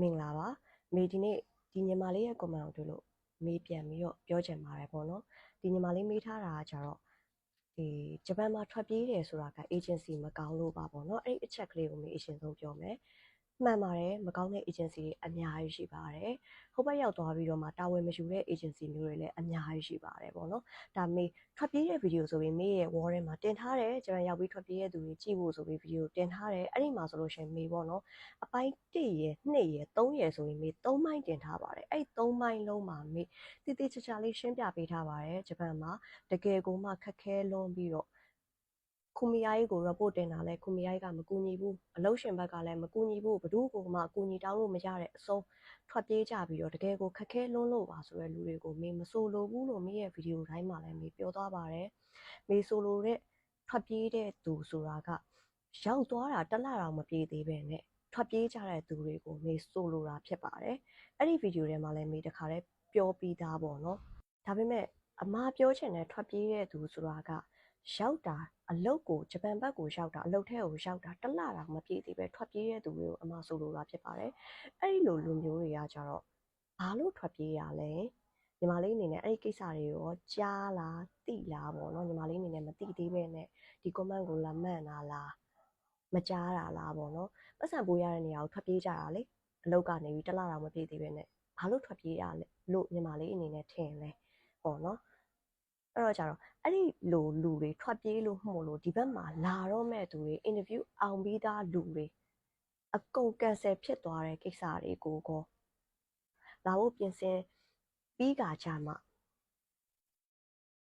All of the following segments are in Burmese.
မင်္ဂလာပါမေဒီနေ့ဒီညီမလေးရဲ့ comment ကိုတွေ့လို့မေးပြန်ပြီးတော့ပြောချင်ပါတယ်ပေါ့နော်ဒီညီမလေးမေးထားတာကကြတော့ဒီဂျပန်မှာထွက်ပြေးတယ်ဆိုတာက agency မကောင်းလို့ပါပေါ့နော်အဲ့ဒီအချက်ကလေးကိုမေးအရှင်ဆုံးပြောမယ် မှန်ပါတယ်မကောင်းတဲ့ agency တွေအများကြီးရှိပါတယ်ဟိုဘက်ရောက်သွားပြီးတော့မှတာဝန်မယူတဲ့ agency မျိုးတွေလည်းအများကြီးရှိပါတယ်ပေါ့နော်ဒါမေးထွက်ပြေးတဲ့ video ဆိုပြီးမေးရဲ့ wall ထဲမှာတင်ထားတယ်ဂျပန်ရောက်ပြီးထွက်ပြေးတဲ့သူတွေကြည့်ဖို့ဆိုပြီး video တင်ထားတယ်အဲ့ဒီမှာဆိုလို့ရှိရင်မေးပေါ့နော်အပိုင်း1ရယ်2ရယ်3ရယ်ဆိုရင်မေး3မိုင်းတင်ထားပါတယ်အဲ့3မိုင်းလုံးမှာမေးတိတိကျကျလေးရှင်းပြပေးထားပါတယ်ဂျပန်မှာတကယ်ကိုမှခက်ခဲလွန်းပြီးတော့ ခုမီယာကြီးကို report တင်တာလဲခုမီယာကြီးကမကူညီဘူးအလုပ်ရှင်ဘက်ကလည်းမကူညီဘူးဘယ်သူကိုမှအကူညီတောင်းလို့မရတဲ့အဆုံးထွက်ပြေးကြပြီးတော့တကယ်ကိုခက်ခဲလွန်းလို့ပါဆိုတဲ့လူတွေကိုမေမဆိုလိုဘူးလို့မေရဲ့ဗီဒီယိုတိုင်းမှာလည်းမေပြောသွားပါတယ်မေဆိုလိုတဲ့ထွက်ပြေးတဲ့သူဆိုတာကရောက်သွားတာတစ်လတောင်မပြေသေးပဲနဲ့ထွက်ပြေးကြတဲ့သူတွေကိုမေဆိုလိုတာဖြစ်ပါတယ်အဲ့ဒီဗီဒီယိုထဲမှာလည်းမေတခါတည်းပြောပြီးသားပေါ့နော်ဒါပေမဲ့အမားပြောချင်တဲ့ထွက်ပြေးတဲ့သူဆိုတာက ရောက်တာအလုတ်ကိုဂျပန်ဘက်ကိုရောက်တာအလုတ်ထဲကိုရောက်တာတစ်လတောင်မပြည့်သေးပဲထွက်ပြေးတဲ့သူတွေကိုအမဆိုလိုတာဖြစ်ပါတယ်အဲ့ဒီလိုလူမျိုးတွေကကြတော့ဘာလို့ထွက်ပြေးရလဲညီမလေးအနေနဲ့အဲ့ဒီကိစ္စတွေရောကြားလားသိလားပေါ့နော်ညီမလေးအနေနဲ့မသိသေးပဲနဲ့ဒီ comment ကိုလာမှန်တာလားမကြားတာလားပေါ့နော်ပတ်စံပိုးရတဲ့နေရာကိုထွက်ပြေးကြတာလေအလုတ်ကနေပြီးတစ်လတောင်မပြည့်သေးပဲနဲ့ဘာလို့ထွက်ပြေးရလဲလို့ညီမလေးအနေနဲ့ထင်လဲပေါ့နော် အဲ့တော့ကြတော့အဲ့ဒီလိုလူတွေထွက်ပြေးလို့မှုလို့ဒီဘက်မှာလာတော့မဲ့သူတွေအင်တာဗျူးအောင်ပြီးသားလူတွေအကုန်ကန်ဆယ်ဖြစ်သွားတဲ့ကိစ္စတွေကိုကောလာဖို့ပြင်ဆင်ပြီးကကြမှာ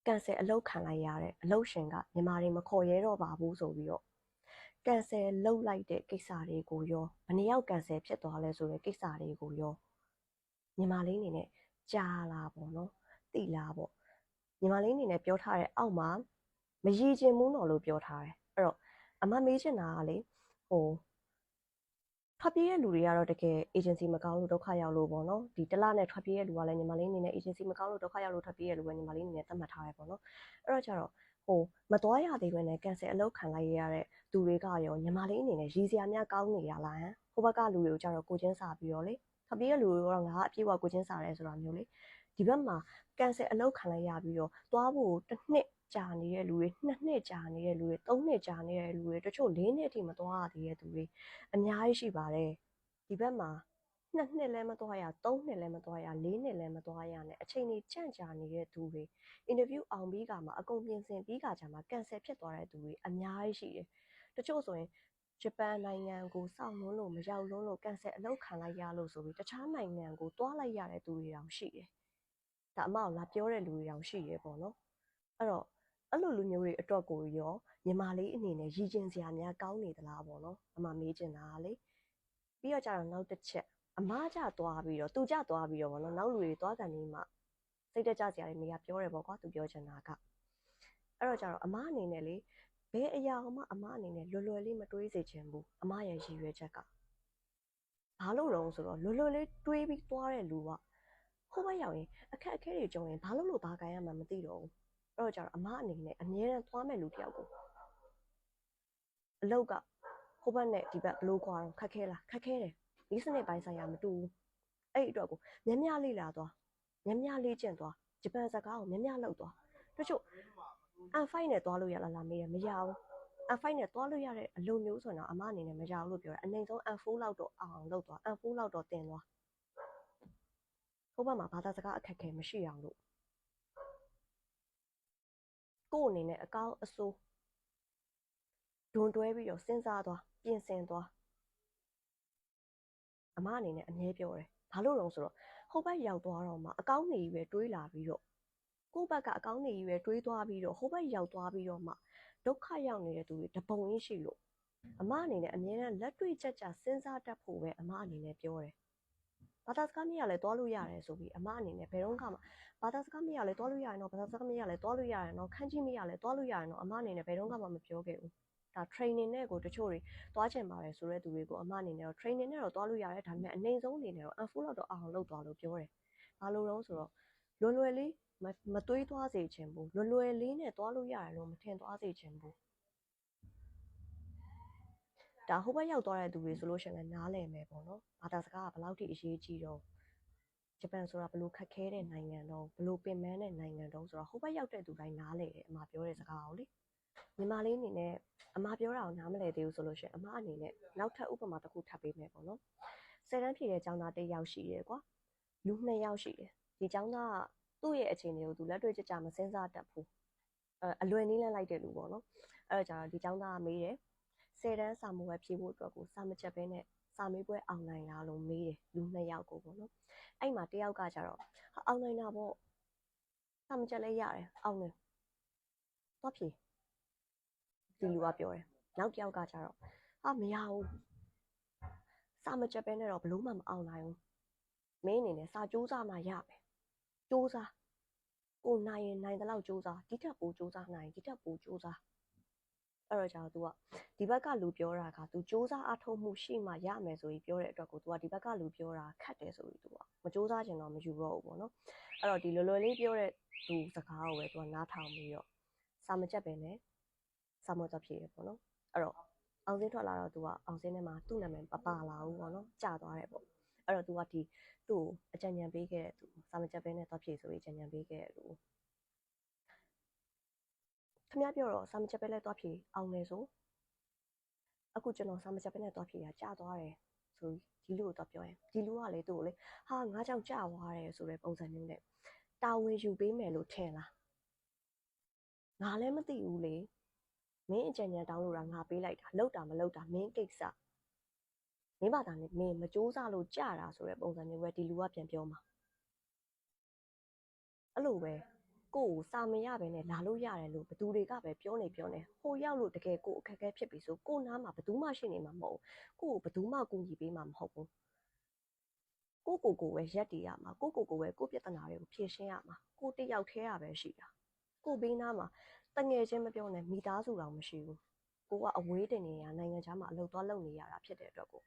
ကန်ဆယ်အလုပ်ခံလိုက်ရတဲ့အလုပ်ရှင်ကမြန်မာတွေမခေါ်ရဲတော့ပါဘူးဆိုပြီးတော့ကန်ဆယ်လုပ်လိုက်တဲ့ကိစ္စတွေကိုရောဘယ်နှယောက်ကန်ဆယ်ဖြစ်သွားလဲဆိုတဲ့ကိစ္စတွေကိုရောမြန်မာလေးအနေနဲ့ကြားလာပေါ့နော်သိလားပေါ့ ညီမလေးအနေနဲ့ပြောထားတဲ့အောက်မှာမရည်ကျင်ဘူးတော့လို့ပြောထားတယ်အဲ့တော့အမမေးချင်တာကလေဟိုထွက်ပြေးတဲ့လူတွေကတော့တကယ် agency မကောင်းလို့ဒုက္ခရောက်လို့ပေါ့နော်ဒီတလနဲ့ထွက်ပြေးတဲ့လူကလည်းညီမလေးအနေနဲ့ agency မကောင်းလို့ဒုက္ခရောက်လို့ထွက်ပြေးရလို့ပဲညီမလေးအနေနဲ့သတ်မှတ်ထားတယ်ပေါ့နော်အဲ့တော့ကျတော့ဟိုမတော်ရသေးပဲနဲ့ cancel အလုပ်ခံလိုက်ရတဲ့သူတွေကရောညီမလေးအနေနဲ့ရည်စရာများကောင်းနေရလားဟမ်ဟိုဘက်ကလူတွေကိုကျတော့ကိုချင်းစာပြီးတော့လေထွက်ပြေးတဲ့လူတွေကတော့ငါအပြည့်အဝကိုချင်းစာရဲဆိုတာမျိုးလေ ဒီဘက်မှာကန်ဆယ်အလုပ်ခံလိုက်ရပြီးတော့သွားဖို့တစ်နှစ်ကြာနေတဲ့လူတွေနှစ်နှစ်ကြာနေတဲ့လူတွေသုံးနှစ်ကြာနေတဲ့လူတွေတချို့၄နှစ်အထိမသွားရသေးတဲ့သူတွေအများကြီးရှိပါတယ်ဒီဘက်မှာနှစ်နှစ်လည်းမသွားရသုံးနှစ်လည်းမသွားရလေးနှစ်လည်းမသွားရနဲ့အချိန်ကြီးကြန့်ကြာနေတဲ့သူတွေအင်တာဗျူးအောင်ပြီးကမှအကုန်ပြင်ဆင်ပြီးကကြမှာကန်ဆယ်ဖြစ်သွားတဲ့သူတွေအများကြီးရှိတယ်တချို့ဆိုရင်ဂျပန်နိုင်ငံကိုစောင့်လွန်းလို့မရောက်လွန်းလို့ကန်ဆယ်အလုပ်ခံလိုက်ရလို့ဆိုပြီးတခြားနိုင်ငံကိုတွားလိုက်ရတဲ့သူတွေတောင်ရှိတယ် ဒါအမကိုလာပြောတဲ့လူတွေတောင်ရှိရဲပေါ့နော်အဲ့တော့အဲ့လိုလူမျိုးတွေအတွက်ကိုရောညီမလေးအနေနဲ့ရည်ကျင်စရာများကောင်းနေသလားပေါ့နော်အမမေးချင်တာလေပြီးတော့ကြတော့နောက်တစ်ချက်အမကြသွားပြီးတော့သူကြသွားပြီးတော့ပေါ့နော်နောက်လူတွေသွားကန်ပြီးမှစိတ်တကြစရာတွေနေရာပြောတယ်ပေါ့ကွာသူပြောချင်တာကအဲ့တော့ကြတော့အမအနေနဲ့လေဘယ်အရာမှအမအနေနဲ့လွယ်လွယ်လေးမတွေးစေချင်ဘူးအမရဲ့ရည်ရွယ်ချက်ကဘာလို့တော့ဆိုတော့လွယ်လွယ်လေးတွေးပြီးသွားတဲ့လူက ဟိုဘက်ရောက်ရင်အခက်အခဲတွေကြုံရင်ဘာလို့လို့ဘာကန်ရမှမသိတော့ဘူးအဲ့တော့ကျတော့အမအနေနဲ့အမြဲတမ်းသွားမဲ့လူတယောက်ကိုအလောက်ကဟိုဘက်နဲ့ဒီဘက်ဘလို့ကွာတော့ခက်ခဲလားခက်ခဲတယ်ဒီစနစ်ပိုင်းဆိုင်ရာမတူဘူးအဲ့ဒီအတွက်ကိုမြများလေးလာသွားမြများလေးကျင့်သွားဂျပန်စကားကိုမြများလောက်သွားတချို့အန်ဖိုင်နဲ့သွားလို့ရလားလားမေးရမရဘူးအန်ဖိုင်နဲ့သွားလို့ရတဲ့အလိုမျိုးဆိုတော့အမအနေနဲ့မရဘူးလို့ပြောတယ်အနိုင်ဆုံးအန်ဖိုးလောက်တော့အောင်လောက်သွားအန်ဖိုးလောက်တော့တင်သွား ဟိုဘက်မှာဘာသာစကားအခက်ခဲမရှိအောင်လို့ကို့အနေနဲ့အကောင်းအဆိုးဒွန်တွဲပြီးတော့စဉ်းစားသွားပြင်ဆင်သွားအမအနေနဲ့အမြဲပြောတယ်ဘာလို့လဲဆိုတော့ဟိုဘက်ရောက်သွားတော့မှအကောင်းနေကြီးပဲတွေးလာပြီးတော့ကိုယ့်ဘက်ကအကောင်းနေကြီးပဲတွေးသွားပြီးတော့ဟိုဘက်ရောက်သွားပြီးတော့မှဒုက္ခရောက်နေတဲ့သူတွေတပုံရင်းရှိလို့အမအနေနဲ့အမြဲတမ်းလက်တွေ့ချက်ချစဉ်းစားတတ်ဖို့ပဲအမအနေနဲ့ပြောတယ် ဘာသာစကားမရလဲသွားလို့ရတယ်ဆိုပြီးအမအနေနဲ့ဘယ်တော့မှဘာသာစကားမရလဲသွားလို့ရရင်တော့ဘာသာစကားမရလဲသွားလို့ရရင်တော့ခန်းကြီးမရလဲသွားလို့ရရင်တော့အမအနေနဲ့ဘယ်တော့မှမပြောခဲ့ဘူးဒါ training နဲ့ကိုတချို့တွေသွားချင်ပါတယ်ဆိုတဲ့သူတွေကိုအမအနေနဲ့တော့ training နဲ့တော့သွားလို့ရတယ်ဒါပေမဲ့အနေဆုံးအနေနဲ့တော့ unfollow တော့အောင်လုပ်သွားလို့ပြောတယ်ဘာလို့လဲဆိုတော့လွယ်လွယ်လေးမသွေးသွားစေချင်ဘူးလွယ်လွယ်လေးနဲ့သွားလို့ရတယ်လို့မထင်သွားစေချင်ဘူး ဒါဟိုဘက်ရောက်သွားတဲ့သူတွေဆိုလို့ရှိရင်လည်းနားလည်မယ်ပေါ့နော်ဘာသာစကားကဘယ်လောက်ထိအရေးကြီးတော့ဂျပန်ဆိုတာဘလို့ခက်ခဲတဲ့နိုင်ငံတော့ဘလို့ပင်ပန်းတဲ့နိုင်ငံတော့ဆိုတော့ဟိုဘက်ရောက်တဲ့သူတိုင်းနားလည်တယ်အမပြောတဲ့စကားကိုလေညီမလေးအနေနဲ့အမပြောတာကိုနားမလည်သေးဘူးဆိုလို့ရှိရင်အမအနေနဲ့နောက်ထပ်ဥပမာတစ်ခုထပ်ပေးမယ်ပေါ့နော်ဆယ်တန်းဖြည့်တဲ့ကျောင်းသားတစ်ယောက်ရှိတယ်ကွာလူနှစ်ယောက်ရှိတယ်ဒီကျောင်းသားကသူ့ရဲ့အခြေအနေကိုသူလက်တွေ့ကြကြမစင်စားတတ်ဘူးအဲအလွယ်နည်းလန်းလိုက်တဲ့လူပေါ့နော်အဲ့တော့ကြာဒီကျောင်းသားကမေးတယ် ဆယ်တန်းစာမိုးပဲဖြည့်ဖို့အတွက်ကိုစာမချက်ပဲနဲ့စာမေးပွဲအောင်နိုင်လားလို့မေးတယ်လူနှစ်ယောက်ကိုပေါ့နော်အဲ့မှာတယောက်ကကြတော့အောင်နိုင်တာပေါ့စာမချက်လဲရတယ်အောင်တယ်တော့ဖြည့်ဒီလူကပြောတယ်နောက်တယောက်ကကြတော့ဟာမရဘူးစာမချက်ပဲနဲ့တော့ဘလို့မှမအောင်နိုင်ဘူးမင်းအနေနဲ့စာကြိုးစားမှရမယ်ကြိုးစားကိုနိုင်ရင်နိုင်တဲ့လောက်ကြိုးစားဒီထက်ပိုကြိုးစားနိုင်ဒီထက်ပိုကြိုးစား အဲ့တော့ကြာ तू ကဒီဘက်ကလူပြောတာက तू စူးစမ်းအထောက်မှုရှိမှရမယ်ဆိုပြီးပြောတဲ့အတွက်ကို तू ကဒီဘက်ကလူပြောတာခတ်တယ်ဆိုပြီး तू ကမစူးစမ်းချင်တော့မယူတော့ဘူးပေါ့နော်အဲ့တော့ဒီလွယ်လွယ်လေးပြောတဲ့သူစကားကိုပဲ तू ကနားထောင်ပြီးတော့စာမချက်ပဲနဲ့စာမတော့ဖြစ်ရပေါ့နော်အဲ့တော့အောင်စင်းထွက်လာတော့ तू ကအောင်စင်းထဲမှာသူ့နာမည်ပပလာဘူးပေါ့နော်ကြာသွားတယ်ပေါ့အဲ့တော့ तू ကဒီသူ့ကိုအကြံဉာဏ်ပေးခဲ့တဲ့သူစာမချက်ပဲနဲ့တော့ဖြစ်ဆိုပြီးအကြံဉာဏ်ပေးခဲ့တဲ့သူ ခမပြောတော့စာမချက်ပဲလဲတော့ဖြစ်အောင်လေဆိုအခုကျွန်တော်စာမချက်ပဲနဲ့တော့ဖြစ်ရကြာသွားတယ်ဆိုဒီလူကိုတော့ပြောရင်ဒီလူကလေသူ့ကိုလေဟာငါကြောင့်ကြာသွားတယ်ဆိုတဲ့ပုံစံမျိုးနဲ့တာဝန်ယူပေးမယ်လို့ထင်လားငါလည်းမသိဘူးလေမင်းအကြံဉာဏ်တောင်းလို့တာငါပေးလိုက်တာလောက်တာမလောက်တာမင်းကိစ္စမင်းဘာသာနဲ့မင်းမစူးစမ်းလို့ကြာတာဆိုတဲ့ပုံစံမျိုးပဲဒီလူကပြန်ပြောမှာအဲ့လိုပဲ ကိုယ်ကိုစာမရပဲနဲ့လာလို့ရတယ်လို့ဘသူတွေကပဲပြောနေပြောနေဟိုရောက်လို့တကယ်ကိုအခက်အခဲဖြစ်ပြီဆိုကိုနားမှာဘသူမှရှိနေမှာမဟုတ်ဘူးကိုကိုဘသူမှကူညီပေးမှာမဟုတ်ဘူးကိုကိုကိုပဲရက်တည်ရမှာကိုကိုကိုပဲကိုပြဿနာတွေကိုဖြေရှင်းရမှာကိုတယောက်ထဲရပဲရှိတာကိုဘေးနားမှာတငယ်ချင်းမပြောနဲ့မိသားစုတောင်မရှိဘူးကိုကအဝေးတင်နေရနိုင်ငံခြားမှာအလုပ်သွားလုပ်နေရတာဖြစ်တဲ့အတွက်ကို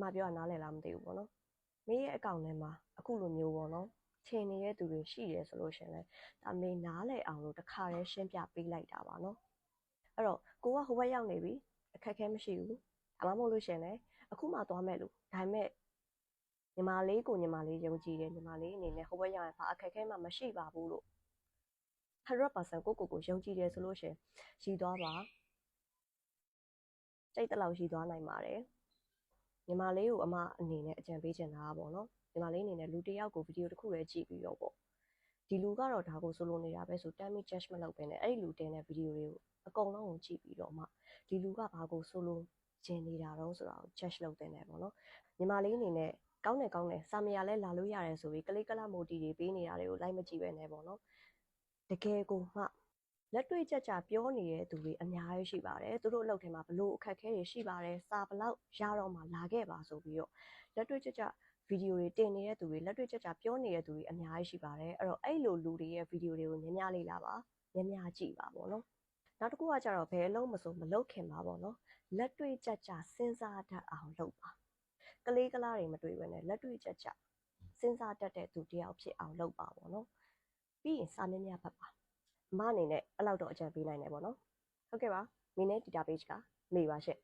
မပြောရနားလည်လားမသိဘူးပေါ့နော်မင်းရဲ့အကောင့်ထဲမှာအခုလိုမျိုးပေါ့နော် ထင်နေတဲ့သူတွေရှိတယ်ဆိုလို့ရှင်လဲဒါမေနားလဲအောင်လို့တခါတည်းရှင်းပြပေးလိုက်တာပါနော်အဲ့တော့ကိုကဟိုဘက်ရောက်နေပြီအခက်ခဲမရှိဘူးဒါမှမဟုတ်လို့ရှင်လဲအခုမှသွားမဲ့လို့ဒါပေမဲ့ညီမလေးကိုညီမလေးယုံကြည်တယ်ညီမလေးအနေနဲ့ဟိုဘက်ရောက်ရင်ဘာအခက်ခဲမှမရှိပါဘူးလို့100%ကိုကိုကိုယုံကြည်တယ်ဆိုလို့ရှင်ရည်သွားပါစိတ်တလောက်ရည်သွားနိုင်ပါတယ်ညီမလေးကိုအမအနေနဲ့အကြံပေးချင်တာပါပေါ့နော် ညီမလေးအနေနဲ့လူတစ်ယောက်ကိုဗီဒီယိုတစ်ခုလည်းကြည့်ပြီးတော့ပေါ့ဒီလူကတော့ဒါကိုဆိုလိုနေတာပဲဆို time judge မလုပ်ဘဲနဲ့အဲ့ဒီလူတင်တဲ့ဗီဒီယိုတွေကိုအကုန်လုံးကိုကြည့်ပြီးတော့မှဒီလူကဘာကိုဆိုလိုကျင်နေတာတော့ဆိုတာကို judge လုပ်တင်တယ်ပေါ့နော်ညီမလေးအနေနဲ့ကောင်းတယ်ကောင်းတယ်စာမယာလဲလာလို့ရတယ်ဆိုပြီးကလေးကလာမိုတီတွေပေးနေတာတွေကိုလိုက်မကြည့်ပဲနဲ့ပေါ့နော်တကယ်ကိုမှလက်တွေ့ကြကြပြောနေတဲ့သူတွေအများကြီးရှိပါတယ်သူတို့အလုပ်ထဲမှာဘလို့အခက်အခဲတွေရှိပါတယ်စာဘလောက်ရတော့မှလာခဲ့ပါဆိုပြီးတော့လက်တွေ့ကြကြ ဗီဒီယိုတွေတင်နေတဲ့သူတွေလက်တွေ့ကြကြပြောနေတဲ့သူတွေအများကြီးရှိပါတယ်အဲ့တော့အဲ့လိုလူတွေရဲ့ဗီဒီယိုတွေကိုများများလေးလာပါများများကြည့်ပါပေါ့နော်နောက်တစ်ခုကကြတော့ဘယ်အလုံးမစိုးမလုပ်ခင်ပါပေါ့နော်လက်တွေ့ကြကြစဉ်းစားတတ်အောင်လုပ်ပါကလေးကလားတွေမတွေ့ဘဲနဲ့လက်တွေ့ကြကြစဉ်းစားတတ်တဲ့သူတယောက်ဖြစ်အောင်လုပ်ပါပေါ့နော်ပြီးရင်စာမျက်နှာဖတ်ပါအမအနေနဲ့အဲ့လောက်တော့အကြံပေးနိုင်တယ်ပေါ့နော်ဟုတ်ကဲ့ပါမင်းနဲ့ database ကမေပါရှင့်